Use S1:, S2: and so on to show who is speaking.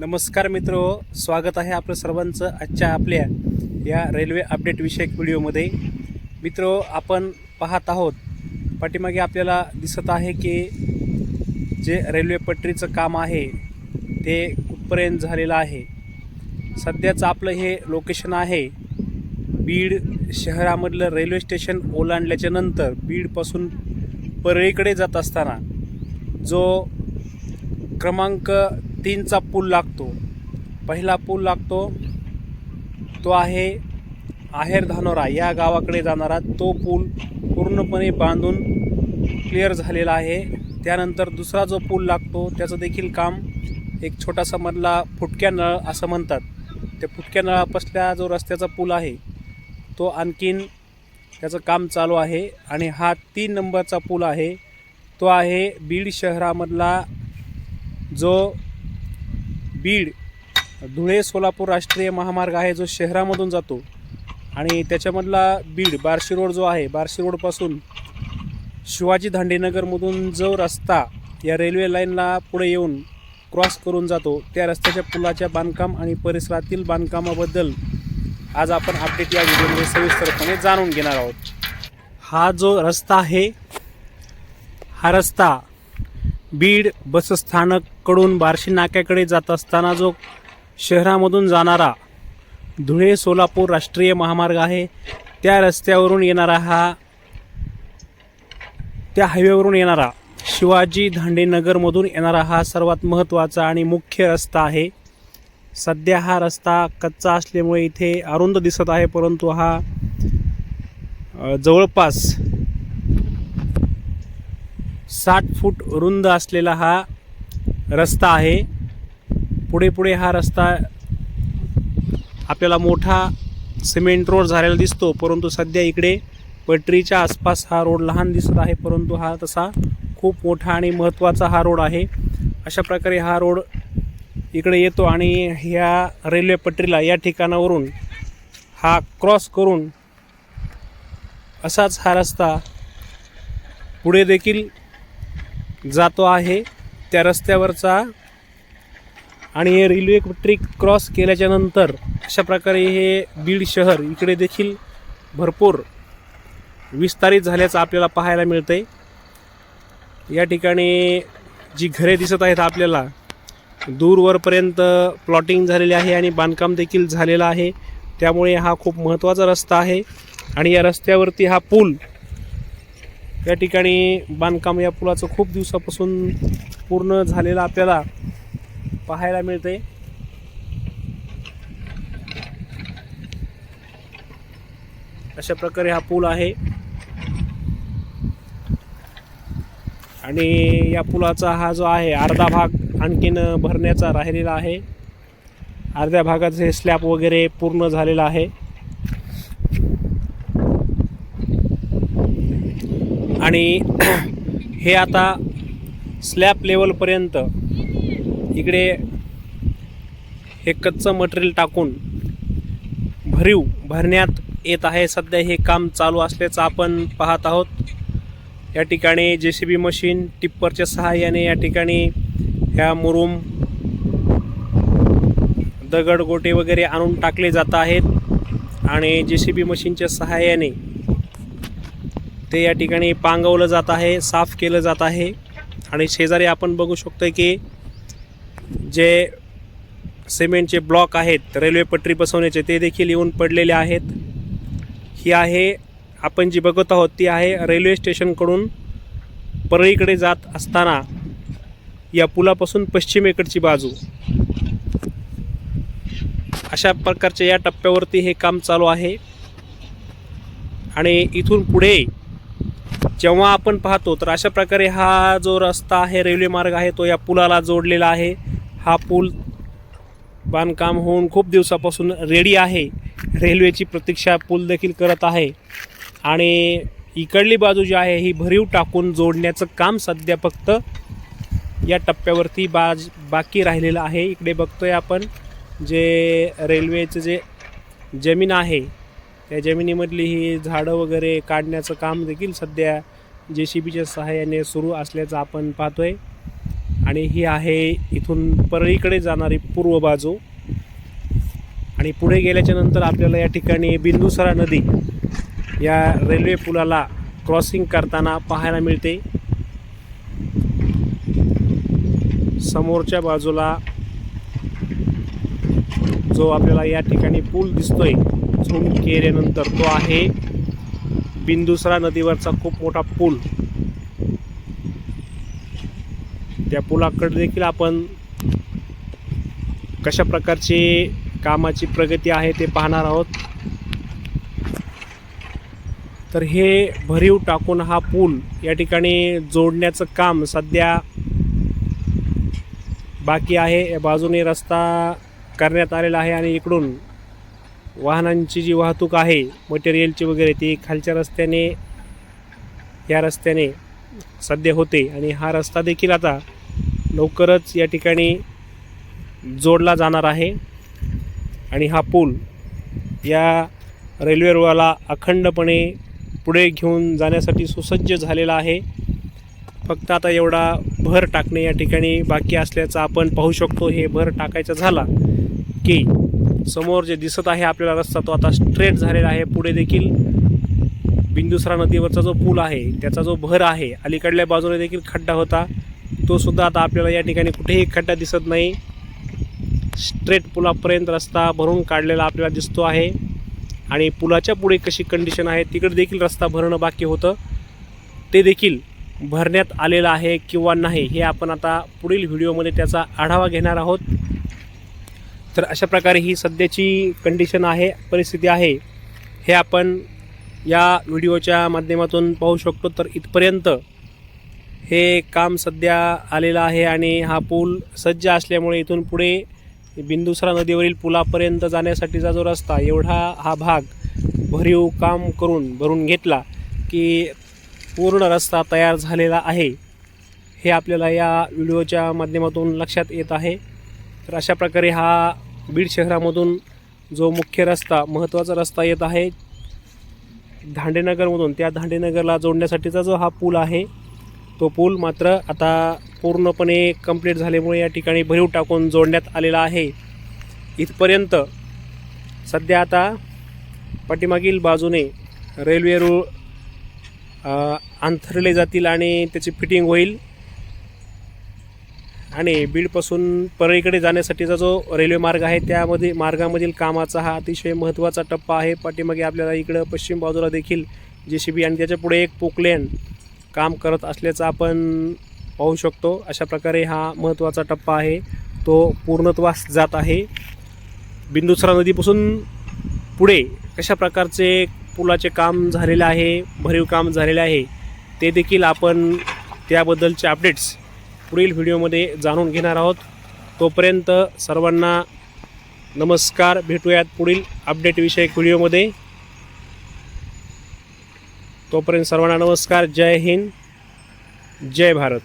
S1: नमस्कार मित्र स्वागत आहे आपलं सर्वांचं आजच्या आपल्या या रेल्वे अपडेट विषयक व्हिडिओमध्ये. मित्र आपण पाहत आहोत पाठीमागे आपल्याला दिसत आहे की जे रेल्वे पटरीचं काम आहे ते कुठपर्यंत झालेलं आहे. सध्याचं आपलं हे लोकेशन आहे बीड शहरामधलं रेल्वे स्टेशन ओलांडल्याच्या नंतर बीडपासून परळीकडे जात असताना जो क्रमांक तीनचा पूल लागतो. पहिला पूल लागतो. तो आहे आहेर धानोरा. या गावाकडे जाणारा तो पूल पूर्णपणे बांधून क्लिअर झालेला आहे. त्यानंतर दुसरा जो पूल लागतो त्याचं देखील काम एक छोटासा मधला फुटक्या नळ असं म्हणतात. त्या फुटक्या नळापासल्या जो रस्त्याचा पूल आहे तो आणखीन त्याचं काम चालू आहे. आणि हा तीन नंबरचा पूल आहे. तो आहे बीड शहरामधला जो बीड धुळे सोलापूर राष्ट्रीय महामार्ग आहे जो शहरामधून जातो. आणि त्याच्यामधला बीड बार्शी रोड जो आहे बार्शी रोडपासून शिवाजी धांडेनगरमधून जो रस्ता या रेल्वे लाईनला पुढे येऊन क्रॉस करून जातो त्या रस्त्याच्या पुलाच्या बांधकाम आणि परिसरातील बांधकामाबद्दल आज आपण अपडेट या व्हिडिओमध्ये सविस्तरपणे जाणून घेणार आहोत. हा जो रस्ता आहे हा रस्ता बीड बसस्थानककडून बार्शी नाक्याकडे जात असताना जो शहरामधून जाणारा धुळे सोलापूर राष्ट्रीय महामार्ग आहे त्या रस्त्यावरून येणारा हा त्या हायवेवरून येणारा शिवाजी धांडेनगरमधून येणारा हा सर्वात महत्त्वाचा आणि मुख्य रस्ता आहे. सध्या हा रस्ता कच्चा असल्यामुळे इथे अरुंद दिसत आहे परंतु हा जवळपास साठ फूट रुंद असलेला हा रस्ता आहे. पुढे पुढे हा रस्ता आपल्याला मोठा सिमेंट रोड झालेला दिसतो परंतु सध्या इकडे पटरीच्या आसपास हा रोड लहान दिसत आहे परंतु हा तसा खूप मोठा आणि महत्त्वाचा हा रोड आहे. अशा प्रकारे हा रोड इकडे येतो आणि ह्या रेल्वे पटरीला या ठिकाणावरून हा क्रॉस करून असाच हा रस्ता पुढे देखील जातो आहे त्या रस्त्यावरचा. आणि हे रेल्वे ट्रेक क्रॉस केल्याच्यानंतर अशा प्रकारे हे बीड शहर इकडे देखील भरपूर विस्तारित झाल्याचं आपल्याला पाहायला मिळतंय. या ठिकाणी जी घरे दिसत आहेत आपल्याला दूरवरपर्यंत प्लॉटिंग झालेले आहे आणि बांधकाम देखील झालेलं आहे. त्यामुळे हा खूप महत्त्वाचा रस्ता आहे. आणि या रस्त्यावरती हा पूल या ठिकाणी बांधकाम या पुलाचं खूप दिवसापासून पूर्ण झालेलं आपल्याला पाहायला मिळते अशा प्रकारे हा पूल आहे. आणि या पुलाचा हा जो आहे अर्धा भाग आणखीन भरण्याचा राहिलेला आहे. अर्ध्या भागाचे स्लॅब वगैरे पूर्ण झालेला आहे. आणि हे आता स्लॅब लेवलपर्यंत इकडे हे कच्चं मटेरियल टाकून भरीव भरण्यात येत आहे. सध्या हे काम चालू असल्याचं आपण पाहत आहोत. या ठिकाणी जे सी बी मशीन टिप्परच्या सहाय्याने या ठिकाणी ह्या मुरुम दगड गोटे वगैरे आणून टाकले जात आहेत. आणि जे सी बी मशीनच्या सहाय्याने ते या ठिकाणी पांगवलं जात आहे साफ केलं जात आहे. आणि शेजारी आपण बघू शकतो की जे सिमेंटचे ब्लॉक आहेत रेल्वे पटरी बसवण्याचे ते देखील येऊन पडलेले आहेत. ही आहे आपण जी बघत आहोत ती आहे रेल्वे स्टेशनकडून परळीकडे जात असताना या पुलापासून पश्चिमेकडची बाजू. अशा प्रकारच्या या टप्प्यावरती हे काम चालू आहे. आणि इथून पुढे जेव्हा आपण पाहतो तर अशा प्रकारे हा जो रस्ता आहे रेल्वे मार्ग आहे तो या पुलाला जोडलेला आहे. हा पूल बांधकाम होऊन खूप दिवसापासून रेडी आहे. रेल्वेची प्रतीक्षा पूल देखील करत आहे. आणि इकडली बाजू जी आहे ही भरीव टाकून जोडण्याचं काम सध्या फक्त या टप्प्यावरती बाज बाकी राहिलेलं आहे. इकडे बघतोय आपण जे रेल्वेचं जे जमीन आहे त्या जमिनीमधली ही झाडं वगैरे काढण्याचं काम देखील सध्या जे सी बीच्या सहाय्याने सुरू असल्याचं आपण पाहतोय. आणि ही आहे इथून परळीकडे जाणारी पूर्व बाजू. आणि पुढे गेल्याच्यानंतर आपल्याला या ठिकाणी बिंदुसरा नदी या रेल्वे पुलाला क्रॉसिंग करताना पाहायला मिळते. समोरच्या बाजूला जो आपल्याला या ठिकाणी पूल दिसतोय पासून केरेनंतर तो आहे बिंदुसरा नदीवरचा खूप मोठा पूल. त्या पुलाकडे देखील आपण कशा प्रकारची कामाची प्रगती आहे ते पाहणार आहोत. तर हे भरीव टाकून हा पूल या ठिकाणी जोडण्याचं काम सध्या बाकी आहे. या बाजूने रस्ता करण्यात आलेला आहे आणि इकडून वाहनांची जी वाहतूक आहे मटेरियलची वगैरे ती खालच्या रस्त्याने या रस्त्याने सध्या होते. आणि हा रस्ता देखील आता लवकरच या ठिकाणी जोडला जाणार आहे. आणि हा पूल या रेल्वे रुळाला अखंडपणे पुढे घेऊन जाण्यासाठी सुसज्ज झालेला आहे. फक्त आता एवढा भर टाकणे या ठिकाणी बाकी असल्याचं आपण पाहू शकतो. हे भर टाकायचं झाला की समोर जे दिसत आहे आपल्याला रस्ता तो आता स्ट्रेट झालेला आहे. पुढे देखील बिंदुसरा नदीवरचा जो पूल आहे त्याचा जो भर आहे अलीकडल्या बाजूने देखील खड्डा होता. तो सुद्धा आता आपल्याला या ठिकाणी कुठेही खड्डा दिसत नाही. स्ट्रेट पुलापर्यंत रस्ता भरून काढलेला आपल्याला दिसतो आहे. आणि पुलाच्या पुढे कशी कंडिशन आहे तिकडे देखील रस्ता भरणं बाकी होतं. ते देखील भरण्यात आलेलं आहे किंवा नाही हे आपण आता पुढील व्हिडिओमध्ये त्याचा आढावा घेणार आहोत. तर अशा प्रकारे ही सध्याची कंडिशन आहे परिस्थिती आहे हे आपण या व्हिडिओच्या माध्यमातून पाहू शकतो. तर इथपर्यंत हे काम सध्या आलेलं आहे आणि हा पूल सज्ज असल्यामुळे इथून पुढे बिंदुसरा नदीवरील पुलापर्यंत जाण्यासाठीचा जो रस्ता एवढा हा भाग भरीव काम करून भरून घेतला की पूर्ण रस्ता तयार झालेला आहे. हे आपल्याला या व्हिडिओच्या माध्यमातून लक्षात येत आहे. तर अशा प्रकारे हा बीड शहरामधून जो मुख्य रस्ता महत्त्वाचा रस्ता येत आहे धांडेनगरमधून त्या धांडेनगरला जोडण्यासाठीचा जो हा पूल आहे तो पूल मात्र आता पूर्णपणे कंप्लीट झाल्यामुळे या ठिकाणी भरीव टाकून जोडण्यात आलेला आहे. इथपर्यंत सध्या आता पाठीमागील बाजूने रेल्वे रूळ अंथरले जातील आणि त्याची फिटिंग होईल. आणि बीडपासून परळीकडे जाण्यासाठीचा जो रेल्वे मार्ग आहे त्यामध्ये मार्गामधील कामाचा हा अतिशय महत्त्वाचा टप्पा आहे. पाठीमागे आपल्याला इकडं पश्चिम बाजूला देखील जे सी बी आणि त्याच्या पुढे एक पोकलेन काम करत असल्याचं आपण पाहू शकतो. अशा प्रकारे हा महत्त्वाचा टप्पा आहे. तो पूर्णत्वास जात आहे. बिंदुसरा नदीपासून पुढे कशा प्रकारचे पुलाचे काम झालेलं आहे भरीव काम झालेलं आहे ते देखील आपण त्याबद्दलचे अपडेट्स पुढील व्हिडिओमध्ये जाणून घेणार आहोत. तोपर्यंत सर्वांना नमस्कार. भेटूयात पुढील अपडेटविषयक व्हिडिओमध्ये. तोपर्यंत सर्वांना नमस्कार. जय हिंद. जय भारत.